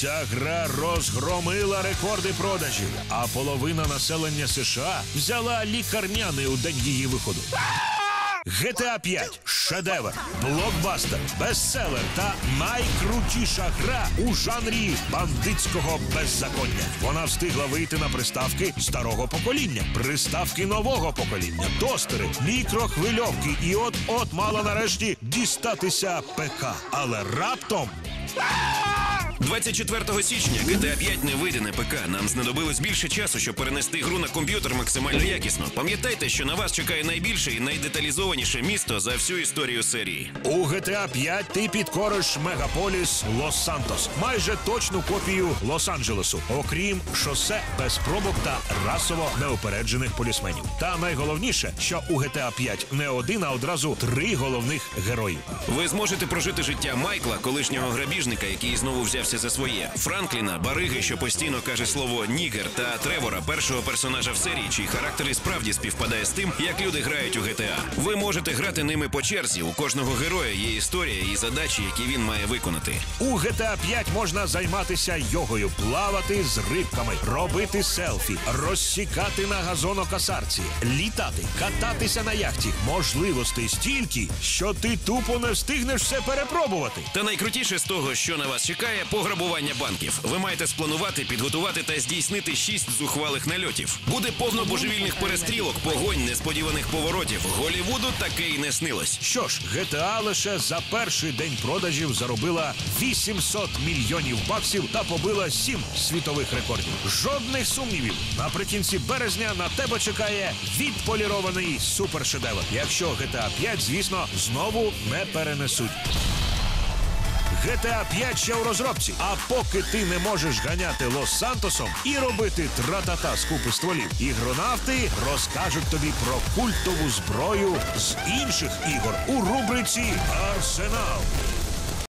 Ця гра розгромила рекорди продажів, а половина населення США взяла лікарняний у день її виходу. GTA 5 – шедевр, блокбастер, бестселер та найкрутіша гра у жанрі бандитського беззаконня. Вона встигла вийти на приставки старого покоління, приставки нового покоління, тостери, мікрохвильовки і от-от мала нарешті дістатися ПК. Але раптом 24 січня GTA 5 не вийде на ПК. Нам знадобилось більше часу, щоб перенести гру на комп'ютер максимально якісно. Пам'ятайте, що на вас чекає найбільше і найдеталізованіше місто за всю історію серії. У GTA 5 ти підкориш мегаполіс Лос-Сантос, майже точну копію Лос-Анджелесу, окрім шосе без пробок та расово неупереджених полісменів. Та найголовніше, що у GTA 5 не один, а одразу три головних герої. Ви зможете прожити життя Майкла, колишнього грабіжника, який знову взявся за своє, Франкліна, бариги, що постійно каже слово нігер, та Тревора, першого персонажа в серії, чий характер і справді співпадає з тим, як люди грають у GTA. Ви можете грати ними по черзі. У кожного героя є історія і задачі, які він має виконати. У GTA 5 можна займатися йогою, плавати з рибками, робити селфі, розсікати на газонокосарці, літати, кататися на яхті. Можливостей стільки, що ти тупо не встигнеш все перепробувати. Та найкрутіше з того, що на вас чекає, пограбування банків. Ви маєте спланувати, підготувати та здійснити шість зухвалих нальотів. Буде повно божевільних перестрілок, погонь, несподіваних поворотів. Голівуду таке й не снилось. Що ж, GTA лише за перший день продажів заробила 800 мільйонів баксів та побила сім світових рекордів. Жодних сумнівів. Наприкінці березня на тебе чекає відполірований супершедевр. Якщо GTA 5, звісно, знову не перенесуть. GTA 5 ще у розробці. А поки ти не можеш ганяти Лос-Сантосом і робити тратата з купи стволів, ігронавти розкажуть тобі про культову зброю з інших ігор у рубриці Арсенал.